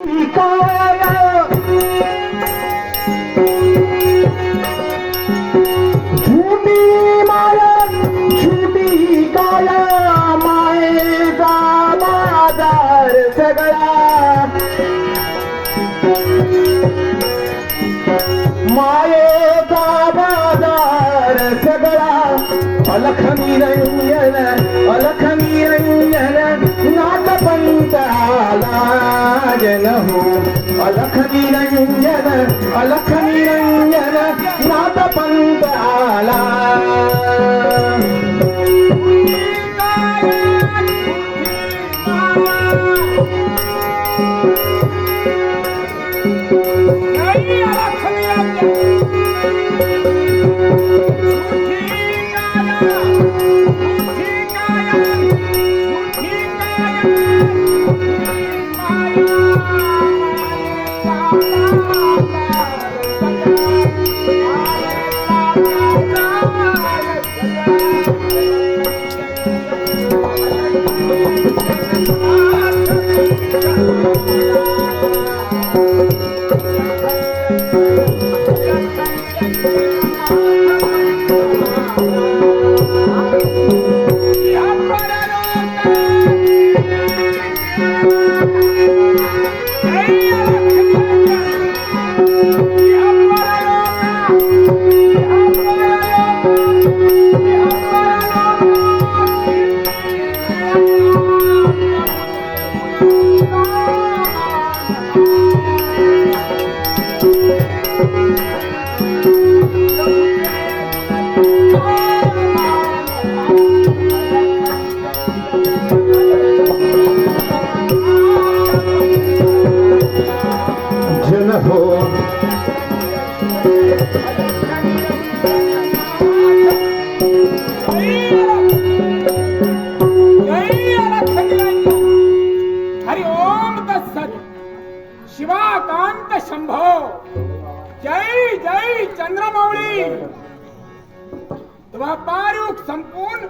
काय झुटी मायेचा बाजार सगळा मायेचा बाजार నిలయహో అలఖ నిరంజన అలఖ నిరంజన నాద పంతాలా शिवाकांत शंभो जय जय चंद्रमौळी द्वापारयुग संपून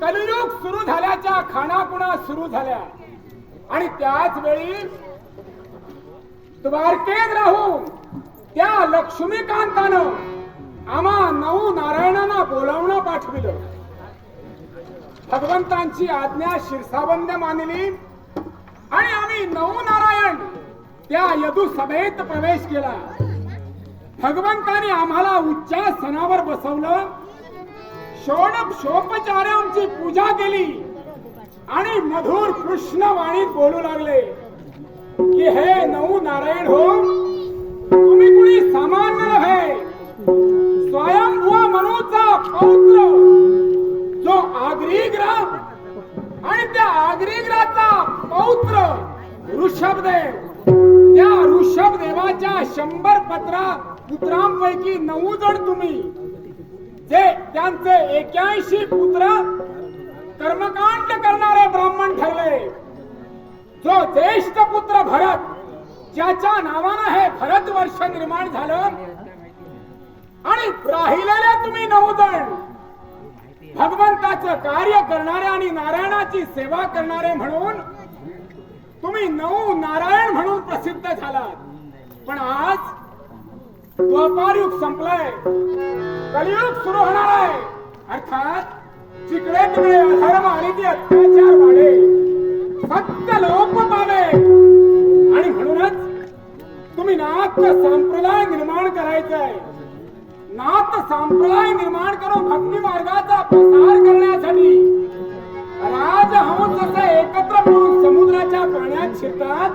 कलियुग सुरू झाल्याच्या खाणापुणा सुरू झाल्या. आणि त्याच वेळी द्वारकेत राहून त्या लक्ष्मीकांतानं आम्हा नऊ नारायणांना बोलावणं पाठविलं. भगवंतांची आज्ञा शिरसाबंद मानली. आणि आम्ही नऊ नारायण त्या यदू सभेत प्रवेश केला. भगवंताने आम्हाला उच्चासनावर बसवलं. षोडशोपचारांची पूजा केली. आणि मधुर कृष्णवाणीत बोलू लागले. की हे नऊ नारायण हो तुम्ही कुणी सामान्य नव्हे. स्वयंभू मनूचा पौत्र. जो आग्रीग्रह आणि त्या आग्रीग्रहाचा पौत्र ऋषभदेव. या शंभर पत्रा पुत्रांपैकी नऊ जण तुम्ही. जे त्यांचे एक्याऐंशी पुत्र कर्मकांड करणारे ब्राह्मण ठरले. जो ज्येष्ठ पुत्र भरत ज्याच्या नावानं हे भरत वर्ष निर्माण झालं आणि राहिलेले तुम्ही नऊ जण. भगवंताचं कार्य करणारे आणि नारायणाची सेवा करणारे म्हणून तुम्ही नऊ नारायण म्हणून प्रसिद्ध झालात. पण आज द्वापारयुग संपलाय कलियुग सुरू होणार आहे अर्थात जिकडे तिकडे अधर्म आणि ते अत्याचार वाढे सत्य लोप पावे आणि म्हणूनच तुम्ही नाथ संप्रदाय निर्माण करायचा आहे नाथ संप्रदाय निर्माण करून भक्ती मार्गाचा प्रसार करण्यासाठी राजहंस जसे एकत्र मिळून समुद्राच्या पाण्यात शिरतात.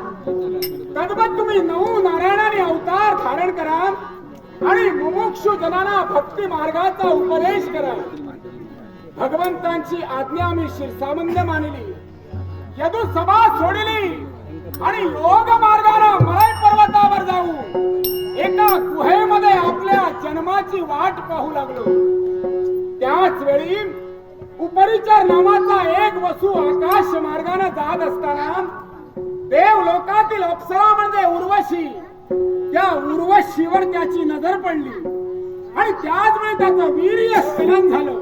तद्वत तुम्ही नऊ नारायणाने अवतार धारण करा आणि मुमुक्षु जनांना भक्ती मार्गाचा उपदेश करा. भगवंतांची आज्ञा आम्ही शिरसामंद मानली. यदू सभा सोडली आणि योग मार्गाने मलय पर्वतावर जाऊ. एका गुहेमध्ये आपल्या जन्माची वाट पाहू लागलो. त्याच वेळी परिचर नावाचा एक वसू आकाश मार्गाने जात असताना देव लोकातील अप्सरा म्हणजे उर्वशी. त्या उर्वशीवर त्याची नजर पडली. आणि त्याच वेळी त्याचं वीर्य स्खलन झालं.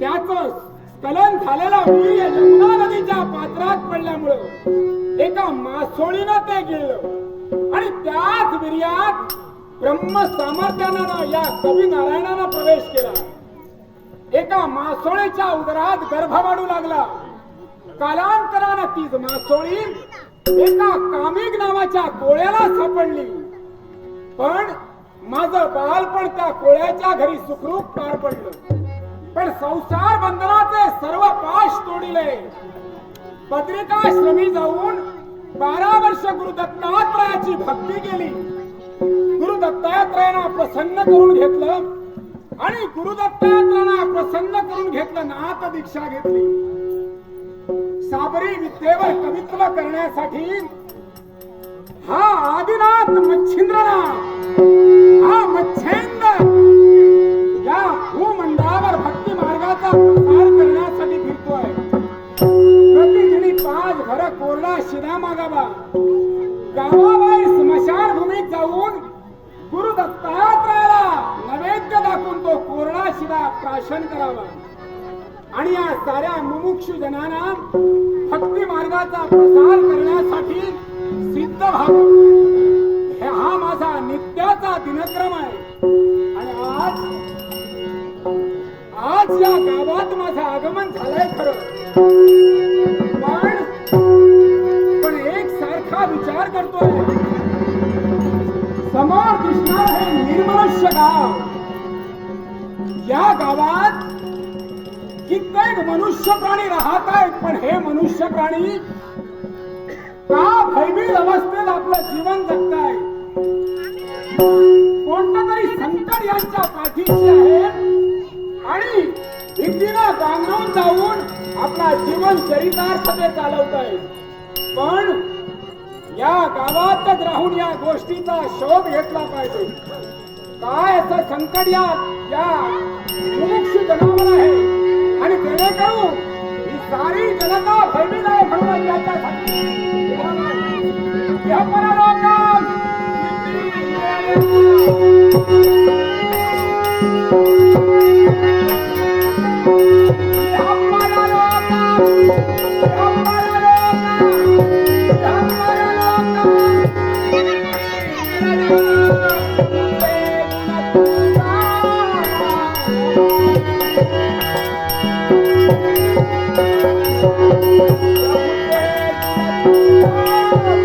त्याचं स्खलन झालेलं वीर्य यमुना नदीच्या पात्रात पडल्यामुळं एका मासोळीनं ते गिळलं. आणि त्याच वीर्यात ब्रह्म सामर्थ्यानं या कवी नारायणानं प्रवेश केला. एका मासोळीच्या उदरात गर्भ वाढू लागला. कालांतरानं तीच मासोळी एका कामिक नावाच्या कोळ्याला सापडली. पण माझं बालपण त्या कोळ्याच्या घरी सुखरूप पार पडलं. पण संसार बंधनाचे सर्व पाश तोडिले. पत्रिकाश्रमी जाऊन बारा वर्ष गुरु दत्तात्रयाची भक्ती केली. गुरु दत्तात्रयानं प्रसन्न करून घेतलं. आणि गुरुदत्तांना प्रसन्न करून घेतलं नाथ दीक्षा घेतली. साबरी विद्येवर कवित्व करण्यासाठी हा आदिनाथ नैवेद्य तो कोरडा शिदा प्राशन करावा. आणि या साऱ्या मुमुक्षु जनांना भक्ती मार्गाचा प्रसार करण्यासाठी सिद्ध व्हावं. हा माझा नित्याचा दिनक्रम आहे. आणि आज आज या गावात माझं आगमन झालंय खरं. पण पण एक सारखा विचार करतोय. समोर दिसणार हे निर्मनुष्य गाव. या गावात कित्येक मनुष्य प्राणी राहत आहेत पण हे मनुष्य प्राणी का भयभीत अवस्थेत आपलं जीवन जगताय कोणतं तरी संकट यांच्या पाठीशी आहे आणि भीतीनं गांगरून जाऊन आपला जीवन चरितार्थ ते चालवत आहे पण या गावातच राहून या गोष्टीचा शोध घेतला पाहिजे. काय असं संकट या मोक्ष जनावर आहे आणि जेणेकरून ही सारी जनता भयभीत आहे म्हणून Thank you. Thank you.